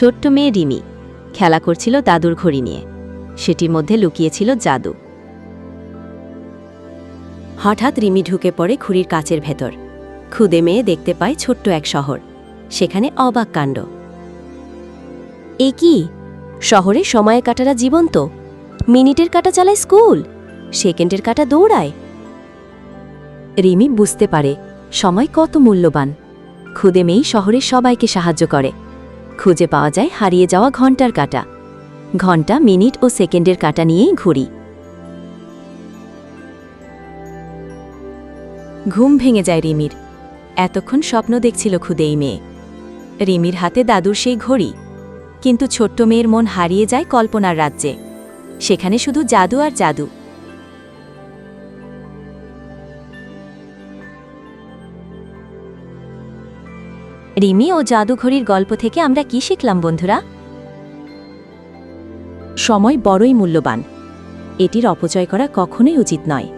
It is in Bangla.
ছোট্ট মেয়ে রিমি। খেলা করছিল দাদুর ঘড়ি নিয়ে। সেটির মধ্যে লুকিয়েছিল জাদু। হঠাৎ রিমি ঢুকে পড়ে ঘুড়ির কাচের ভেতর। খুদে মেয়ে দেখতে পায় ছোট্ট এক শহর। সেখানে অবাক কাণ্ড। এ কি? শহরে সময়ের কাটারা জীবন্ত। মিনিটের কাটা চালায় স্কুল। সেকেন্ডের কাটা দৌড়ায়। রিমি বুঝতে পারে, সময় কত মূল্যবান। খুদে মেয়েই শহরের সবাইকে সাহায্য করে। খুঁজে পাওয়া যায় হারিয়ে যাওয়া ঘণ্টার কাটা। ঘণ্টা, মিনিট ও সেকেন্ডের কাটা নিয়েই ঘুরি। ঘুম ভেঙে যায় রিমির। এতক্ষণ স্বপ্ন দেখছিল খুদেই মেয়ে। রিমির হাতে দাদুর সেই ঘড়ি। কিন্তু ছোট্ট মেয়ের মন হারিয়ে যায় কল্পনার রাজ্যে। সেখানে শুধু জাদু আর জাদু। রিমি ও জাদুঘড়ির গল্প থেকে আমরা কি শিখলাম, বন্ধুরা? সময় বড়ই মূল্যবান। এটির অপচয় করা কখনোই উচিত নয়।